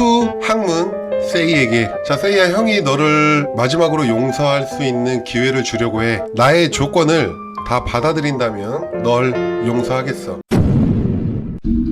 투 학문 세이에게 자 세이야 형이 너를 마지막으로 용서할 수 있는 기회를 주려고 해. 나의 조건을 다 받아들인다면 널 용서하겠어.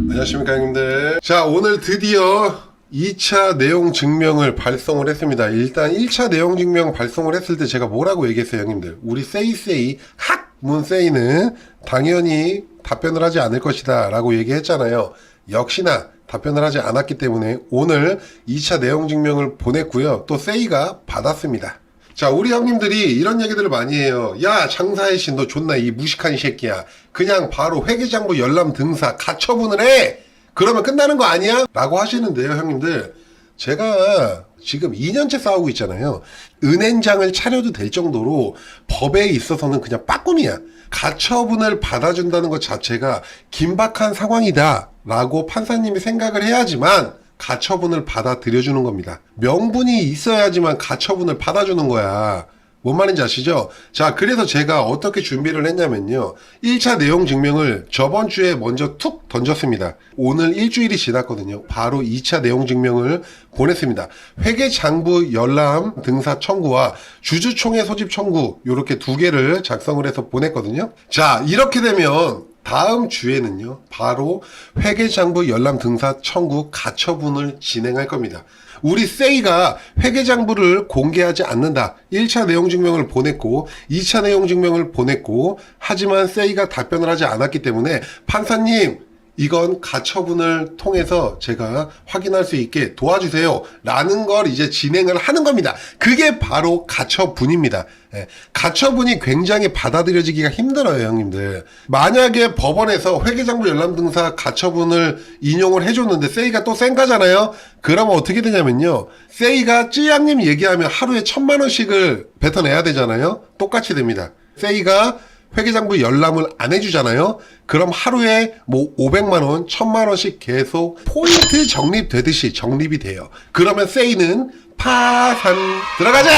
안녕하십니까 형님들. 자 오늘 드디어 2차 내용 증명을 발송을 했습니다. 일단 1차 내용 증명 발송을 했을 때 제가 뭐라고 얘기했어요 형님들? 우리 세이세이 학 문 세이는 당연히 답변을 하지 않을 것이다 라고 얘기했잖아요. 역시나 답변을 하지 않았기 때문에 오늘 2차 내용 증명을 보냈고요 또 세이가 받았습니다 자, 우리 형님들이 이런 얘기들을 많이 해요. 야, 장사의 신, 너 존나 이 무식한 새끼야. 그냥 바로 회계장부 열람 등사 가처분을 해! 그러면 끝나는 거 아니야? 라고 하시는데요, 형님들. 제가 지금 2년째 싸우고 있잖아요. 은행장을 차려도 될 정도로 법에 있어서는 그냥 빠꿈이야. 가처분을 받아준다는 것 자체가 긴박한 상황이다. 라고 판사님이 생각을 해야지만 가처분을 받아들여주는 겁니다. 명분이 있어야지만 가처분을 받아주는 거야. 뭔 말인지 아시죠? 자, 그래서 제가 어떻게 준비를 했냐면요. 1차 내용 증명을 저번 주에 먼저 툭 던졌습니다. 오늘 일주일이 지났거든요. 바로 2차 내용 증명을 보냈습니다. 회계 장부 열람 등사 청구와 주주총회 소집 청구, 요렇게 두 개를 작성을 해서 보냈거든요. 자, 이렇게 되면 다음 주에는요, 바로 회계 장부 열람 등사 청구 가처분을 진행할 겁니다. 우리 세이가 회계장부를 공개하지 않는다. 1차 내용 증명을 보냈고, 2차 내용 증명을 보냈고, 하지만 세이가 답변을 하지 않았기 때문에 판사님, 이건 가처분을 통해서 제가 확인할 수 있게 도와주세요. 라는 걸 이제 진행을 하는 겁니다. 그게 바로 가처분입니다. 예, 가처분이 굉장히 받아들여지기가 힘들어요, 형님들. 만약에 법원에서 회계장부 열람등사 가처분을 인용을 해줬는데 세이가 또 쌩까잖아요? 그러면 어떻게 되냐면요. 세이가 찌양님 얘기하면 하루에 천만 원씩을 뱉어내야 되잖아요? 똑같이 됩니다. 세이가 회계장부 열람을 안 해주잖아요. 그럼 하루에 뭐 500만 원, 1000만 원씩 계속 포인트 적립되듯이 적립이 돼요. 그러면 세이는 파산 들어가자.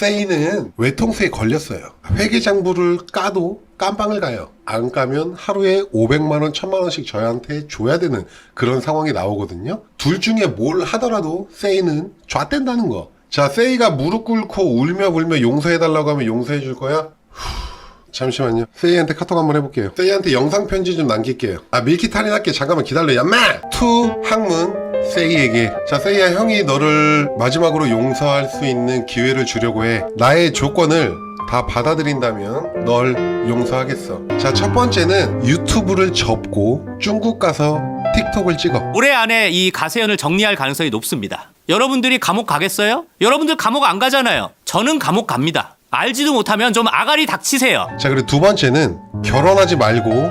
세이는 외통수에 걸렸어요. 회계장부를 까도 깜빵을 가요. 안 까면 하루에 500만 원, 1000만 원씩 저희한테 줘야 되는 그런 상황이 나오거든요. 둘 중에 뭘 하더라도 세이는 좌댄다는 거. 자, 세이가 무릎 꿇고 울며 불며 용서해달라고 하면 용서해 줄 거야? 후, 잠시만요. 세이한테 카톡 한번 해볼게요. 세이한테 영상 편지 좀 남길게요. 아, 밀키트 할인할게. 잠깐만 기다려. 얌마! 투 학문 세이에게. 자, 세이야 형이 너를 마지막으로 용서할 수 있는 기회를 주려고 해. 나의 조건을 다 받아들인다면 널 용서하겠어. 자, 첫 번째는 유튜브를 접고 중국 가서 틱톡을 찍어. 올해 안에 이 가세연을 정리할 가능성이 높습니다. 여러분들이 감옥 가겠어요? 여러분들 감옥 안 가잖아요. 저는 감옥 갑니다. 알지도 못하면 좀 아가리 닥치세요. 자, 그리고 두 번째는 결혼하지 말고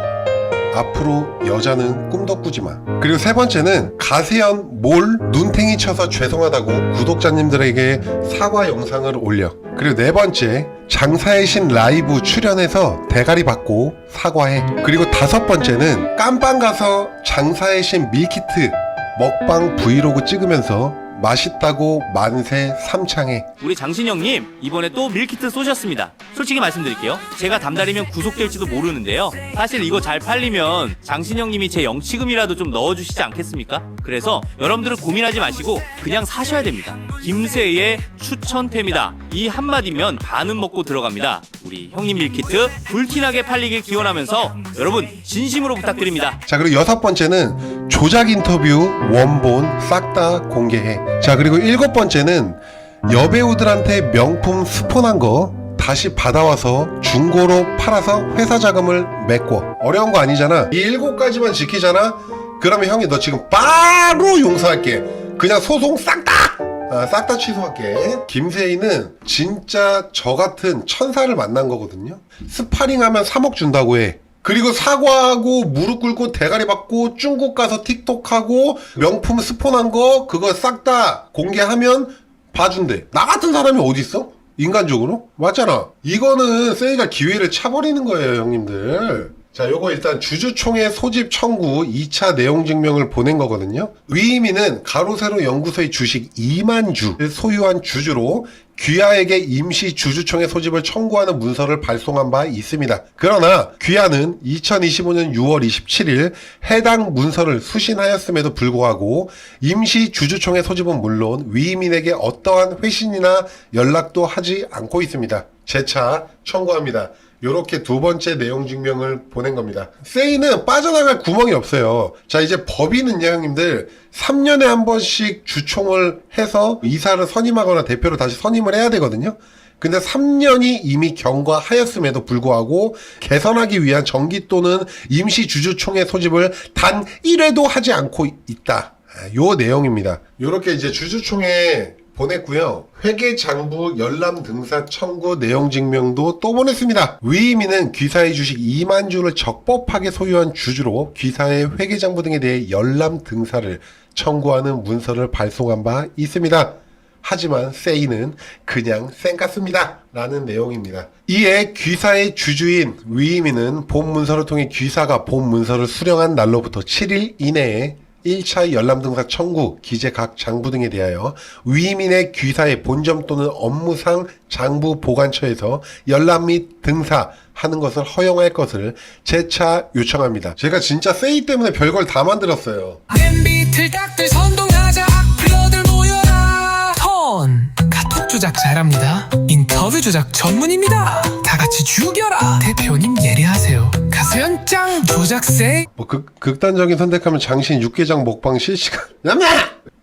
앞으로 여자는 꿈도 꾸지 마. 그리고 세 번째는 가세연 몰 눈탱이 쳐서 죄송하다고 구독자님들에게 사과 영상을 올려. 그리고 네 번째 장사의 신 라이브 출연해서 대가리 받고 사과해. 그리고 다섯 번째는 깜빵 가서 장사의 신 밀키트 먹방 브이로그 찍으면서 맛있다고 만세 삼창해. 우리 장신영님 이번에 또 밀키트 쏘셨습니다. 솔직히 말씀드릴게요. 제가 담달이면 구속될지도 모르는데요. 사실 이거 잘 팔리면 장신영님이 제 영치금이라도 좀 넣어주시지 않겠습니까? 그래서 여러분들은 고민하지 마시고 그냥 사셔야 됩니다. 김세의 추천템이다. 이 한마디면 반은 먹고 들어갑니다. 우리 형님 밀키트 불티나게 팔리길 기원하면서 여러분 진심으로 부탁드립니다. 자 그리고 여섯 번째는 조작 인터뷰 원본 싹 다 공개해. 자 그리고 일곱 번째는 여배우들한테 명품 스폰한 거 다시 받아와서 중고로 팔아서 회사 자금을 메꿔. 어려운 거 아니잖아. 이 일곱 가지만 지키잖아. 그러면 형이 너 지금 바로 용서할게. 그냥 소송 싹 다. 아, 싹 다 취소할게. 김세희는 진짜 저 같은 천사를 만난 거거든요. 스파링 하면 3억 준다고 해. 그리고 사과하고 무릎 꿇고 대가리 받고 중국 가서 틱톡 하고 명품 스폰한 거 그거 싹 다 공개하면 봐준대. 나 같은 사람이 어디 있어? 인간적으로? 맞잖아. 이거는 세이가 기회를 차버리는 거예요, 형님들. 자, 요거 일단 주주총회 소집 청구 2차 내용 증명을 보낸 거거든요. 위임이는 가로세로 연구소의 주식 2만 주를 소유한 주주로 귀하에게 임시 주주총회 소집을 청구하는 문서를 발송한 바 있습니다. 그러나 귀하는 2025년 6월 27일 해당 문서를 수신하였음에도 불구하고 임시 주주총회 소집은 물론 위임인에게 어떠한 회신이나 연락도 하지 않고 있습니다. 재차 청구합니다. 요렇게 두 번째 내용 증명을 보낸 겁니다. 세이는 빠져나갈 구멍이 없어요. 자, 이제 법인은요, 형님들. 3년에 한 번씩 주총을 해서 이사를 선임하거나 대표를 다시 선임을 해야 되거든요. 근데 3년이 이미 경과하였음에도 불구하고 개선하기 위한 정기 또는 임시 주주총회 소집을 단 1회도 하지 않고 있다. 아, 요 내용입니다. 요렇게 이제 주주총회 보냈고요. 회계 장부 열람 등사 청구 내용 증명도 또 보냈습니다. 위임인은 귀사의 주식 2만 주를 적법하게 소유한 주주로 귀사의 회계 장부 등에 대해 열람 등사를 청구하는 문서를 발송한 바 있습니다. 하지만 세이는 그냥 쌩깠습니다. 라는 내용입니다. 이에 귀사의 주주인 위임인은 본 문서를 통해 귀사가 본 문서를 수령한 날로부터 7일 이내에 1차 열람등사 청구, 기재 각 장부 등에 대하여 위임인의 귀사의 본점 또는 업무상 장부 보관처에서 열람 및 등사 하는 것을 허용할 것을 재차 요청합니다. 제가 진짜 세이 때문에 별걸 다 만들었어요. 조작 잘합니다. 인터뷰 조작 전문입니다. 다 같이 죽여라. 대표님 예리하세요. 가수연짱 조작세 뭐 극, 극단적인 선택하면 장신 육개장 먹방 실시간. 야마!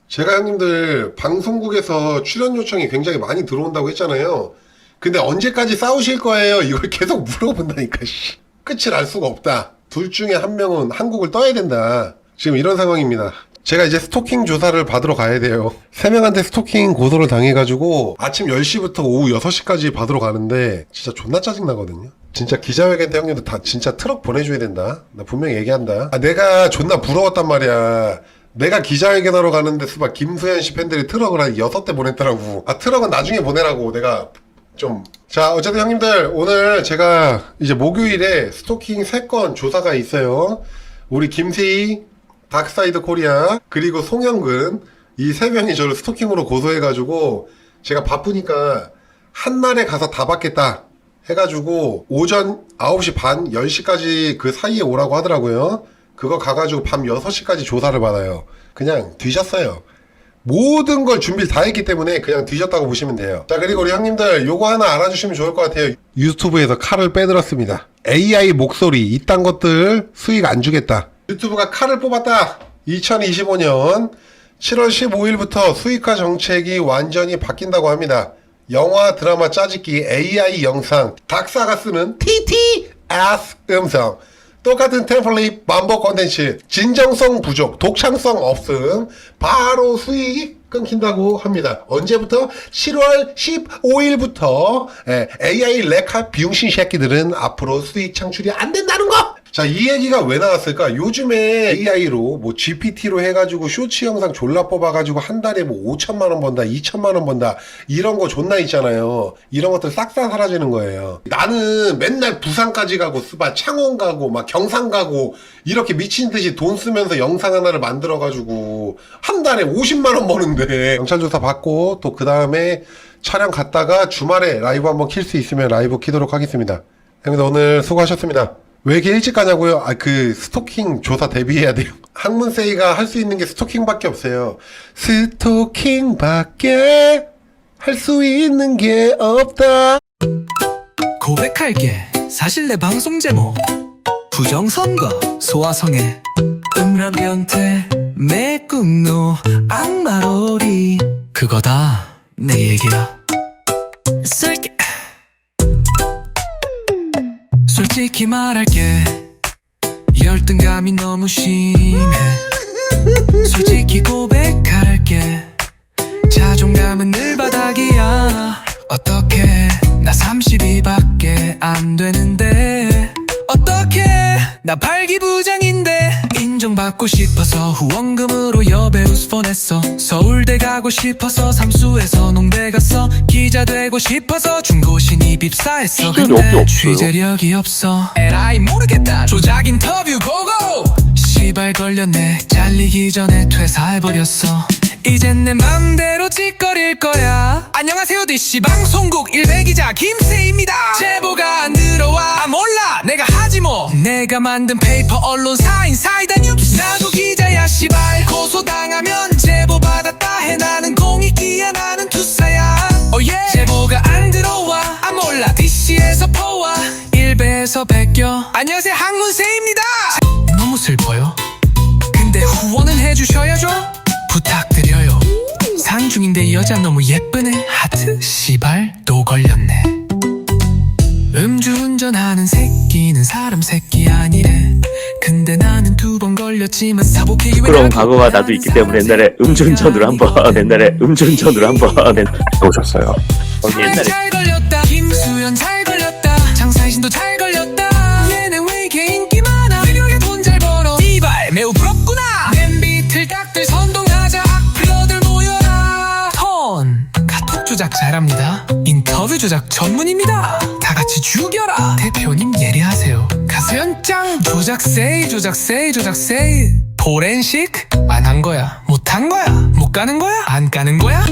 제가 형님들 방송국에서 출연 요청이 굉장히 많이 들어온다고 했잖아요. 근데 언제까지 싸우실 거예요? 이걸 계속 물어본다니까 씨. 끝을 알 수가 없다. 둘 중에 한 명은 한국을 떠야 된다. 지금 이런 상황입니다 제가 이제 스토킹 조사를 받으러 가야 돼요. 세 명한테 스토킹 고소를 당해가지고 아침 10시부터 오후 6시까지 받으러 가는데 진짜 존나 짜증나거든요. 진짜 기자회견 때 형님들 다 진짜 트럭 보내줘야 된다. 나 분명히 얘기한다. 아, 내가 존나 부러웠단 말이야. 내가 기자회견하러 가는데 수박 김수현 씨 팬들이 트럭을 한 여섯 대 보냈더라고. 아 트럭은 나중에 보내라고 내가 좀. 자, 어쨌든 형님들, 오늘 제가 이제 목요일에 스토킹 3건 조사가 있어요. 우리 김세희, 닥사이드 코리아, 그리고 송영근, 이 세 명이 저를 스토킹으로 고소해가지고, 제가 바쁘니까 한날에 가서 다 받겠다. 해가지고, 오전 9시 반, 10시까지 그 사이에 오라고 하더라고요. 그거 가가지고 밤 6시까지 조사를 받아요. 그냥 뒤졌어요. 모든 걸 준비를 다 했기 때문에 그냥 뒤졌다고 보시면 돼요. 자, 그리고 우리 형님들 요거 하나 알아주시면 좋을 것 같아요. 유튜브에서 칼을 빼들었습니다. AI 목소리 이딴 것들 수익 안 주겠다. 유튜브가 칼을 뽑았다. 2025년 7월 15일부터 수익화 정책이 완전히 바뀐다고 합니다. 영화, 드라마 짜집기, AI 영상, 닥사가 쓰는 TTS 음성, 똑같은 템플릿 반복 콘텐츠, 진정성 부족, 독창성 없음, 바로 수익 끊긴다고 합니다. 언제부터? 7월 15일부터 AI 레카 비용신 새끼들은 앞으로 수익 창출이 안 된다는 거! 자, 이 얘기가 왜 나왔을까? 요즘에 AI로 뭐 GPT로 해가지고 쇼츠 영상 졸라 뽑아가지고 한 달에 뭐 5천만 원 번다, 2천만 원 번다, 이런 거 존나 있잖아요. 이런 것들 싹 다 사라지는 거예요. 나는 맨날 부산까지 가고, 스바 창원 가고, 막 경상 가고, 이렇게 미친 듯이 돈 쓰면서 영상 하나를 만들어가지고, 한 달에 50만 원 버는데, 경찰 조사 받고, 또 그 다음에 촬영 갔다가 주말에 라이브 한번 킬 수 있으면 라이브 키도록 하겠습니다. 형님들 오늘 수고하셨습니다. 왜 이렇게 일찍 가냐고요? 아, 그, 스토킹 조사 대비해야 돼요. 학문세이가 할 수 있는 게 스토킹밖에 없어요. 스토킹밖에 할 수 있는 게 없다. 고백할게 사실 내 방송 제목 부정선거 소화성애 음란 변태 매국노 악마로리 그거 다 내 얘기야 솔직히 말할게. 열등감이 너무 심해. 솔직히 고백할게. 자존감은 늘 바닥이야. 어떻게 나 32밖에 안 되는데. 어떻게 나 인정 받고 싶어서 후원금으로 여배우 스폰했어. 서울대 가고 싶어서 삼수에서 농대 갔어. 기자 되고 싶어서 중고 신입 입사했어. 근데. 취재력이 없어. 에라이 모르겠다. 조작 인터뷰 고고! 시발 걸렸네. 잘리기 전에 퇴사해버렸어 이젠 내 맘대로 짓거릴 거야. 안녕하세요 DC 방송국 일베기자 김세입니다. 제보가 안 들어와. 아 몰라. 내가 하지 뭐. 내가 만든 페이퍼 언론사인 사이다 뉴스. 나도 기자야 시발. 고소당하면 제보 받았다 해. 나는 상 중인데 여자 너무 예쁘네. 하트? 시발 또 걸렸네. 음주운전하는 새끼는 사람 새끼 아니래. 근데 나는 두 번 걸렸지만 사복해기 그런 과거가 나도 있기 때문에 옛날에 음주운전으로 한번 옛날에 음주운전으로 한번. 오셨어요. 옛날에 잘합니다. 인터뷰 조작 전문입니다. 다 같이 죽여라. 대표님 예리하세요. 가수연 짱. 조작 세이 조작 세이 조작 세이. 포렌식? 안 한 거야. 못 한 거야. 못 가는 거야? 안 가는 거야